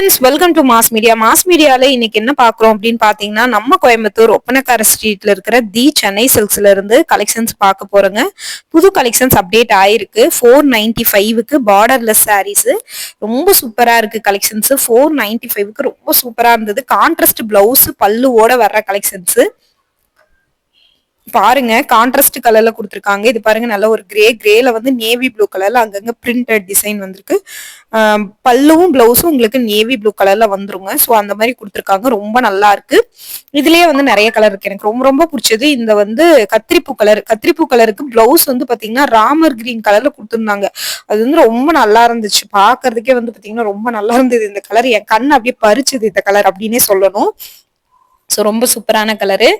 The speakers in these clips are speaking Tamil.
Friends welcome to mass media mass மீடியால இன்னைக்கு என்ன பாக்குறோம் அப்படின்னு பாத்தீங்கன்னா நம்ம கோயம்புத்தூர் ஒப்பனக்கார ஸ்ட்ரீட்ல இருக்கிற தி சென்னை சில்க்ஸ்ல இருந்து கலெக்ஷன்ஸ் பார்க்க போறோங்க. புது கலெக்ஷன்ஸ் அப்டேட் ஆயிருக்கு. ஃபோர் நைன்டி ஃபைவுக்கு பார்டர்லெஸ் சாரீஸ் ரொம்ப சூப்பரா இருக்கு கலெக்ஷன்ஸ் ஃபோர் நைன்டி ஃபைவுக்கு ரொம்ப சூப்பரா இருந்தது. கான்ட்ராஸ்ட் பிளவுஸ் பல்லுவோட வர்ற கலெக்ஷன்ஸ் பாருங்க கான்ட்ராஸ்ட் கலர்ல கொடுத்துருக்காங்க. இது பாருங்க நல்ல ஒரு கிரே கிரேல வந்து நேவி ப்ளூ கலர்ல அங்கங்க பிரிண்டட் டிசைன் வந்திருக்கு. பல்லுவும் பிளவுஸும் உங்களுக்கு நேவி ப்ளூ கலர்ல வந்துருங்க. ஸோ அந்த மாதிரி கொடுத்துருக்காங்க. ரொம்ப நல்லா இருக்கு. இதுலயே வந்து நிறைய கலர் இருக்கு. எனக்கு ரொம்ப ரொம்ப பிடிச்சது இந்த வந்து கத்திரிப்பூ கலர் கத்திரிப்பூ கலருக்கு பிளவுஸ் வந்து பாத்தீங்கன்னா ராமர் கிரீன் கலர்ல கொடுத்துருந்தாங்க. அது வந்து ரொம்ப நல்லா இருந்துச்சு. பாக்குறதுக்கே வந்து பாத்தீங்கன்னா ரொம்ப நல்லா இருந்தது இந்த கலர் என் கண் அப்படியே பறிச்சது இந்த கலர் அப்படின்னே சொல்லணும். ஸோ ரொம்ப சூப்பரான கலரு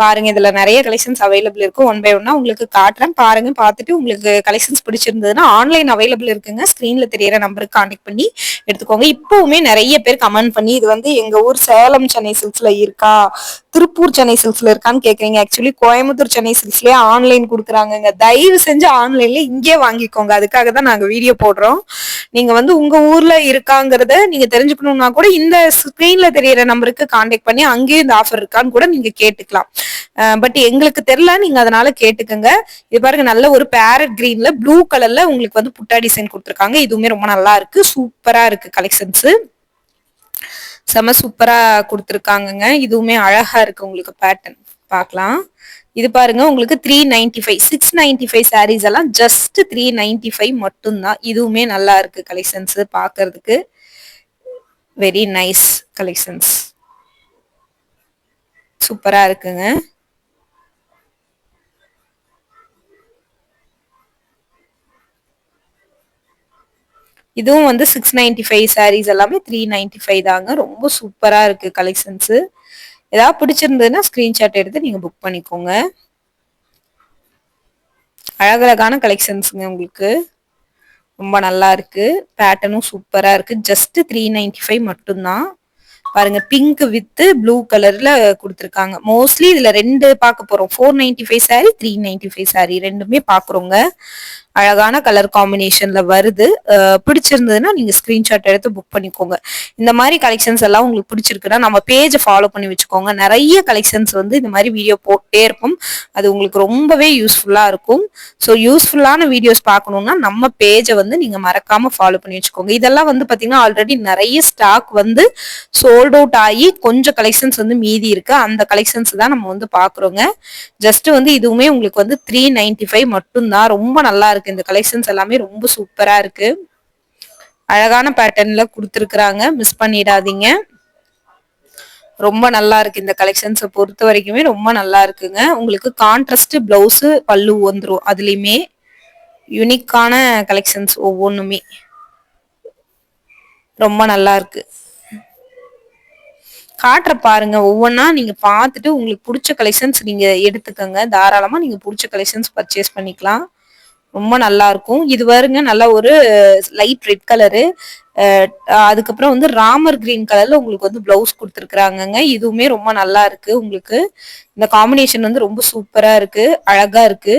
பாருங்க இதில் நிறைய கலெக்ஷன்ஸ் அவைலபிள் இருக்கும் ஒன் பை ஒன்னா உங்களுக்கு காட்டுறேன். பாருங்க பார்த்துட்டு உங்களுக்கு கலெக்ஷன்ஸ் பிடிச்சிருந்ததுன்னா ஆன்லைன் அவைலபிள் இருக்குங்க. ஸ்க்ரீனில் தெரியற நம்பருக்கு கான்டாக்ட் பண்ணி எடுத்துக்கோங்க. இப்போவுமே நிறைய பேர் கமெண்ட் பண்ணி இது வந்து எங்க ஊர் சேலம் சென்னை சில்க்ஸ்ல இருக்கா? திருப்பூர் சென்னை சில்க்ஸ்ல இருக்கான்னு கேட்குறீங்க ஆக்சுவலி கோயம்புத்தூர் சென்னை சில்க்ஸ்லயே ஆன்லைன் கொடுக்குறாங்கங்க. தயவு செஞ்சு ஆன்லைன்ல இங்கே வாங்கிக்கோங்க. அதுக்காக தான் நாங்கள் வீடியோ போடுறோம். நீங்க வந்து உங்க ஊர்ல இருக்காங்கிறத நீங்க தெரிஞ்சுக்கணும்னா கூட இந்த ஸ்க்ரீனில் தெரியற நம்பருக்கு கான்டாக்ட் பண்ணி அங்கேயும் இந்த ஆஃபர் இருக்கான்னு கூட நீங்க கேட்டுக்கலாம். பட் எங்களுக்கு தெரியல நீங்க அதனால கேட்டுக்கோங்க. இது பாருங்க நல்ல ஒரு பேரட் கிரீன்ல ப்ளூ கலர்ல உங்களுக்கு வந்து புட்டா டிசைன் கொடுத்துருக்காங்க. இதுவுமே ரொம்ப நல்லா இருக்கு. சூப்பரா இருக்கு கலெக்ஷன்ஸ் செம சூப்பரா கொடுத்துருக்காங்கங்க. இதுவுமே அழகா இருக்கு உங்களுக்கு பேட்டர்ன் பார்க்கலாம். இது பாருங்க உங்களுக்கு three ninety five six ninety five saris எல்லாம் ஜஸ்ட் த்ரீ நைன்டி ஃபைவ் மட்டும்தான். இதுவுமே நல்லா இருக்கு கலெக்ஷன்ஸ் பார்க்கறதுக்கு. வெரி நைஸ் கலெக்ஷன்ஸ் சூப்பராக இருக்குங்க. இதுவும் வந்து சிக்ஸ் நைன்டி ஃபைவ் சாரீஸ் எல்லாமே த்ரீ நைன்டி ஃபைவ் தாங்க. ரொம்ப சூப்பராக இருக்குது கலெக்ஷன்ஸு ஏதாவது பிடிச்சிருந்ததுன்னா ஸ்க்ரீன்ஷாட் எடுத்து நீங்கள் புக் பண்ணிக்கோங்க. அழகழகான கலெக்ஷன்ஸுங்க உங்களுக்கு. ரொம்ப நல்லா இருக்குது பேட்டர்னும் சூப்பராக இருக்குது ஜஸ்ட் த்ரீ நைன்டி ஃபைவ் மட்டும்தான். பாருங்க பிங்க் வித் ப்ளூ கலர்ல கொடுத்துருக்காங்க. மோஸ்ட்லி இதுல ரெண்டு பார்க்க போறோம். Four ninety five sari three ninety five sari ரெண்டுமே பாக்குறோங்க. அழகான கலர் காம்பினேஷன்ல வருது. பிடிச்சிருந்ததுன்னா நீங்க ஸ்கிரீன்ஷாட் எடுத்து புக் பண்ணிக்கோங்க. இந்த மாதிரி கலெக்ஷன்ஸ் எல்லாம் உங்களுக்கு பிடிச்சிருக்குன்னா நம்ம பேஜை ஃபாலோ பண்ணி வச்சுக்கோங்க. நிறைய கலெக்ஷன்ஸ் வந்து இந்த மாதிரி வீடியோ போட்டே இருக்கும். அது உங்களுக்கு ரொம்பவே யூஸ்ஃபுல்லா இருக்கும். ஸோ யூஸ்ஃபுல்லான வீடியோஸ் பார்க்கணும்னா நம்ம பேஜை வந்து நீங்க மறக்காம ஃபாலோ பண்ணி வச்சுக்கோங்க. இதெல்லாம் வந்து பாத்தீங்கன்னா ஆல்ரெடி நிறைய ஸ்டாக் வந்து சோல்ட் அவுட் ஆகி கொஞ்சம் கலெக்ஷன்ஸ் வந்து மீதி இருக்கு. அந்த கலெக்ஷன்ஸ் தான் நம்ம வந்து பாக்குறோங்க ஜஸ்ட் வந்து இதுவுமே உங்களுக்கு வந்து த்ரீ நைன்டி ஃபைவ் மட்டும்தான். ரொம்ப நல்லா இருக்கு. இந்த கலெக்ஷன்ஸ் எல்லாமே ரொம்ப சூப்பரா இருக்கு. அழகான பேட்டர்ன்ல கொடுத்துருக்குறாங்க. மிஸ் பண்ணிடாதீங்க. ரொம்ப நல்லா இருக்கு இந்த கலெக்ஷன்ஸை பொறுத்த வரைக்குமே ரொம்ப நல்லா இருக்குங்க. உங்களுக்கு கான்ட்ராஸ்ட் பிளவுஸு பல்லு வந்துடும் அதுலேயுமே யூனிக்கான கலெக்ஷன்ஸ் ஒவ்வொன்றுமே ரொம்ப நல்லா இருக்கு. காட்டுற பாருங்க. ஒவ்வொன்றா நீங்க பார்த்துட்டு உங்களுக்கு பிடிச்ச கலெக்ஷன்ஸ் நீங்க எடுத்துக்கோங்க. தாராளமா நீங்க பிடிச்ச கலெக்ஷன்ஸ் பர்ச்சேஸ் பண்ணிக்கலாம். ரொம்ப நல்லா இருக்கும் இது வருங்க நல்லா ஒரு லைட் ரெட் கலரு அதுக்கப்புறம் வந்து ராமர் கிரீன் கலர்ல உங்களுக்கு வந்து பிளவுஸ் கொடுத்துருக்குறாங்கங்க. இதுவுமே ரொம்ப நல்லா இருக்கு உங்களுக்கு. இந்த காம்பினேஷன் வந்து ரொம்ப சூப்பரா இருக்கு அழகா இருக்கு.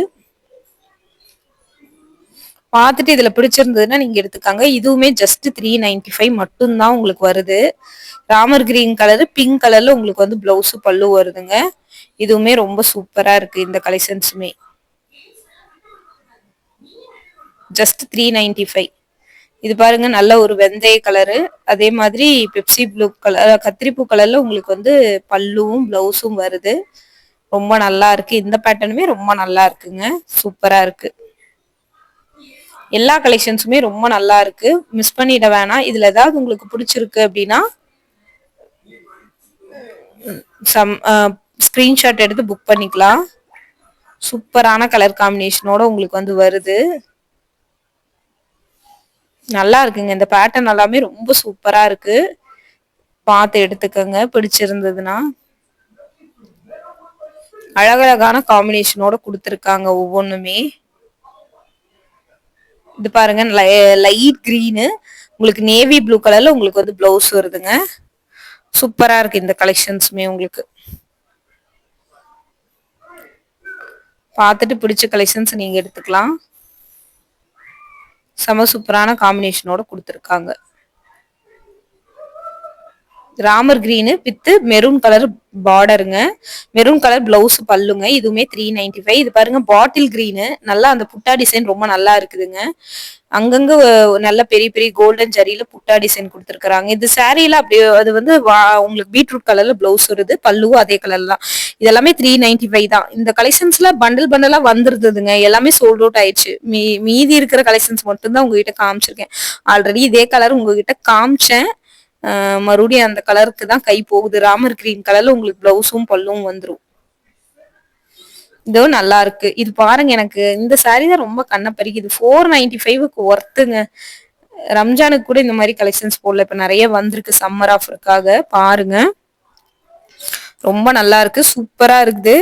பார்த்துட்டு இதுல பிடிச்சிருந்ததுன்னா நீங்க எடுத்துக்காங்க. இதுவுமே ஜஸ்ட் த்ரீ நைன்டி ஃபைவ் மட்டும்தான் உங்களுக்கு வருது. ராமர் கிரீன் கலரு பிங்க் கலர்ல உங்களுக்கு வந்து பிளவுஸ் பல்லு வருதுங்க. இதுவுமே ரொம்ப சூப்பரா இருக்கு இந்த கலெக்ஷன்ஸுமே ஜஸ்ட் த்ரீ நைன்டி ஃபைவ் இது பாருங்க நல்ல ஒரு வெந்தய கலரு அதே மாதிரி பெப்சி ப்ளூ கலர் கத்திரிப்பூ கலர்ல உங்களுக்கு வந்து பல்லுவும் பிளவுஸும் வருது. ரொம்ப நல்லா இருக்கு. இந்த பேட்டர்னுமே ரொம்ப நல்லா இருக்குங்க. சூப்பரா இருக்கு. எல்லா கலெக்ஷன்ஸுமே ரொம்ப நல்லா இருக்கு. மிஸ் பண்ணிட வேணாம். இதுல ஏதாவது உங்களுக்கு பிடிச்சிருக்கு அப்படின்னா சம் ஸ்கிரீன்ஷாட் எடுத்து புக் பண்ணிக்கலாம். சூப்பரான கலர் காம்பினேஷனோட உங்களுக்கு வந்து வருது. நல்லா இருக்குங்க. இந்த பேட்டர்ன் எல்லாமே ரொம்ப சூப்பரா இருக்கு. பார்த்து எடுத்துக்கோங்க. பிடிச்சிருந்ததுன்னா. அழகழகான காம்பினேஷனோட கொடுத்துருக்காங்க ஒவ்வொன்றுமே இது பாருங்க லைட் கிரீனு உங்களுக்கு நேவி ப்ளூ கலர்ல உங்களுக்கு வந்து பிளவுஸ் வருதுங்க. சூப்பரா இருக்கு இந்த கலெக்ஷன்ஸுமே உங்களுக்கு. பார்த்துட்டு பிடிச்ச கலெக்ஷன்ஸ் நீங்க எடுத்துக்கலாம். செம சூப்பரான காம்பினேஷனோட கொடுத்துருக்காங்க. Ramar green with maroon colour பார்டருங்க maroon colour blouse பல்லுங்க. இதுவுமே த்ரீ நைன்டி ஃபைவ் இது பாருங்க பாட்டில் கிரீனு நல்லா அந்த புட்டா டிசைன் ரொம்ப நல்லா இருக்குதுங்க. அங்கங்க நல்ல பெரிய பெரிய கோல்டன் ஜரியில புட்டா டிசைன் கொடுத்துருக்காங்க இது சாரீல அப்படியே அது வந்து உங்களுக்கு பீட்ரூட் கலர்ல பிளவுஸ் வருது பல்லுவும் அதே கலர் தான். இதெல்லாமே த்ரீ நைன்டி ஃபைவ் தான். இந்த கலெக்ஷன்ஸ்ல பண்டில் பண்டலா வந்துருந்ததுங்க. எல்லாமே சோல்ட் அவுட் ஆயிடுச்சு. மீ மீதி இருக்கிற கலெக்ஷன்ஸ் மட்டும்தான் உங்ககிட்ட காமிச்சிருக்கேன். ஆல்ரெடி இதே கலர் உங்ககிட்ட காமிச்சேன். மறுபடியும் அந்த கலருக்கு தான் கை போகுது. ராமர் கிரீன் கலர்ல உங்களுக்கு பிளவுஸும் பல்லும் வந்துடும் இதோ நல்லா இருக்கு. இது பாருங்க எனக்கு. இந்த சாரீ தான் ரொம்ப கண்ணை பறிக்குது. ஃபோர் நைன்டி ஃபைவுக்கு ஒர்த்துங்க ரம்ஜானுக்கு கூட இந்த மாதிரி கலெக்ஷன்ஸ் போடல. இப்ப நிறைய வந்திருக்கு. சம்மர் ஆஃபருக்காக பாருங்க. ரொம்ப நல்லா இருக்கு சூப்பரா இருக்குது.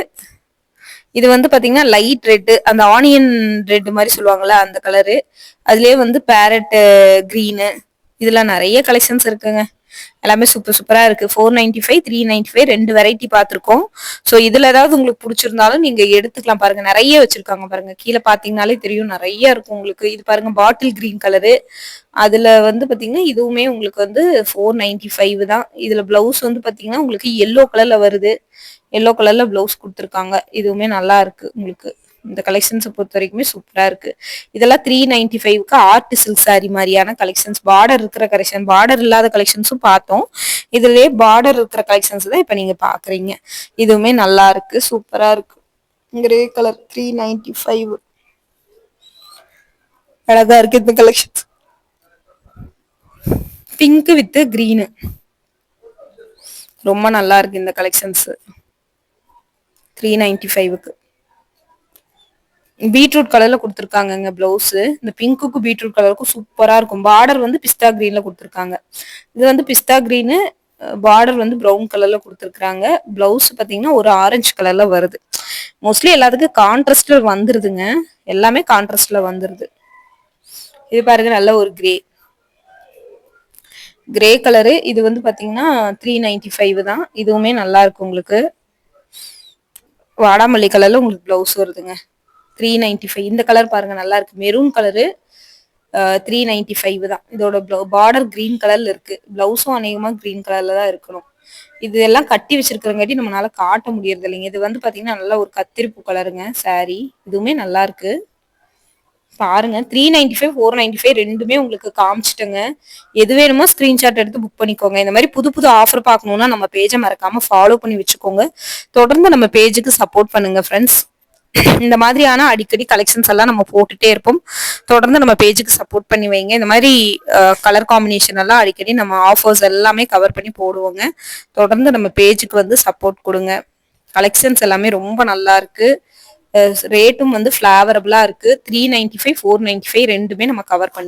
இது வந்து பாத்தீங்கன்னா லைட் ரெட்டு அந்த ஆனியன் ரெட் மாதிரி சொல்லுவாங்கல்ல அந்த கலரு அதுலயே வந்து பேரட் கிரீனு இதெல்லாம் நிறைய கலெக்ஷன்ஸ் இருக்குங்க. எல்லாமே சூப்பர் சூப்பரா இருக்கு. Four ninety five three ninety five ரெண்டு வெரைட்டி பார்த்துருக்கோம். ஸோ இதுல ஏதாவது உங்களுக்கு பிடிச்சிருந்தாலும் நீங்க எடுத்துக்கலாம் பாருங்க. நிறைய வச்சிருக்காங்க பாருங்க. கீழே பார்த்தீங்கனாலே தெரியும். நிறைய இருக்கும் உங்களுக்கு. இது பாருங்க பாட்டில் கிரீன் கலரு அதுல வந்து பாத்தீங்கன்னா இதுவுமே உங்களுக்கு வந்து ஃபோர் நைன்டி ஃபைவ் தான். இதுல ப்ளவுஸ் வந்து பாத்தீங்கன்னா உங்களுக்கு எல்லோ கலர்ல வருது. எல்லோ கலர்ல ப்ளவுஸ் கொடுத்துருக்காங்க. இதுவுமே நல்லா இருக்கு உங்களுக்கு. இந்த கலெக்ஷன்ஸை பொறுத்த வரைக்குமே சூப்பராக இருக்கு. இதெல்லாம் த்ரீ நைன்டி ஃபைவ்க்கு ஆர்ட் சில்க் சாரி மாதிரியான கலெக்ஷன்ஸ் பார்டர் இருக்கிற கலெக்ஷன் பார்டர் இல்லாத கலெக்ஷன்ஸும் பார்த்தோம். இதுலேயே பார்டர் இருக்கிற கலெக்ஷன்ஸ் தான் இப்போ நீங்கள் பார்க்குறீங்க இதுவுமே நல்லா இருக்கு சூப்பராக இருக்கு. Grey colour three ninety five அழகா இருக்கு இந்த கலெக்ஷன்ஸ் பிங்க் வித் கிரீனு ரொம்ப நல்லா இருக்கு இந்த கலெக்ஷன்ஸ் த்ரீ நைன்டி ஃபைவுக்கு பீட்ரூட் கலர்ல கொடுத்துருக்காங்க பிளவுஸ் இந்த பிங்க்குக்கும் பீட்ரூட் கலருக்கும் சூப்பரா இருக்கும். பார்டர் வந்து பிஸ்தா கிரீன்ல கொடுத்துருக்காங்க. இது வந்து பிஸ்தா கிரீனு பார்டர் வந்து ப்ரௌன் கலர்ல கொடுத்துருக்காங்க பிளவுஸ் பாத்தீங்கன்னா ஒரு ஆரஞ்சு கலர்ல வருது. மோஸ்ட்லி எல்லாத்துக்கும் கான்ட்ராஸ்ட்ல வந்துருதுங்க. எல்லாமே கான்ட்ராஸ்ட்ல வந்துருது. இது பாருங்க நல்ல ஒரு கிரே கிரே கலரு இது வந்து பாத்தீங்கன்னா த்ரீ நைன்டி ஃபைவ் தான். இதுவுமே நல்லா இருக்கு உங்களுக்கு. வாடாமல்லி கலர்ல உங்களுக்கு பிளவுஸ் வருதுங்க. த்ரீ நைன்டி ஃபைவ் இந்த கலர் பாருங்க நல்லா இருக்கு. Maroon colour three ninety five தான். இதோட பார்டர் கிரீன் கலர்ல இருக்கு. பிளவுஸும் அநேகமா கிரீன் கலர்ல தான் இருக்கணும். இது எல்லாம் கட்டி வச்சிருக்கிறங்காட்டி நம்மளால காட்ட முடியறது இல்லைங்க. இது வந்து பாத்தீங்கன்னா நல்லா ஒரு கத்திரிப்பு கலருங்க சாரி இதுவுமே நல்லா இருக்கு. பாருங்க three ninety five four ninety five ரெண்டுமே உங்களுக்கு காமிச்சிட்டங்க. எது வேணுமோ ஸ்கிரீன்ஷாட் எடுத்து புக் பண்ணிக்கோங்க. இந்த மாதிரி புது புது ஆஃபர் பார்க்கணும்னா நம்ம பேஜை மறக்காம ஃபாலோ பண்ணி வச்சுக்கோங்க. தொடர்ந்து நம்ம பேஜுக்கு சப்போர்ட் பண்ணுங்க ஃப்ரெண்ட்ஸ் இந்த மாதிரியான அடிக்கடி கலெக்ஷன்ஸ் எல்லாம் நம்ம போட்டுட்டே இருப்போம். தொடர்ந்து நம்ம பேஜுக்கு சப்போர்ட் பண்ணி வைங்க. இந்த மாதிரி கலர் காம்பினேஷன் எல்லாம் அடிக்கடி நம்ம ஆஃபர்ஸ் எல்லாமே கவர் பண்ணி போடுவோங்க. தொடர்ந்து நம்ம பேஜுக்கு வந்து சப்போர்ட் கொடுங்க. கலெக்ஷன்ஸ் எல்லாமே ரொம்ப நல்லா இருக்கு. ரேட்டும் வந்து ஃபிளாவரபிளா இருக்கு. Three ninety five four ninety five ரெண்டுமே நம்ம கவர் பண்ணி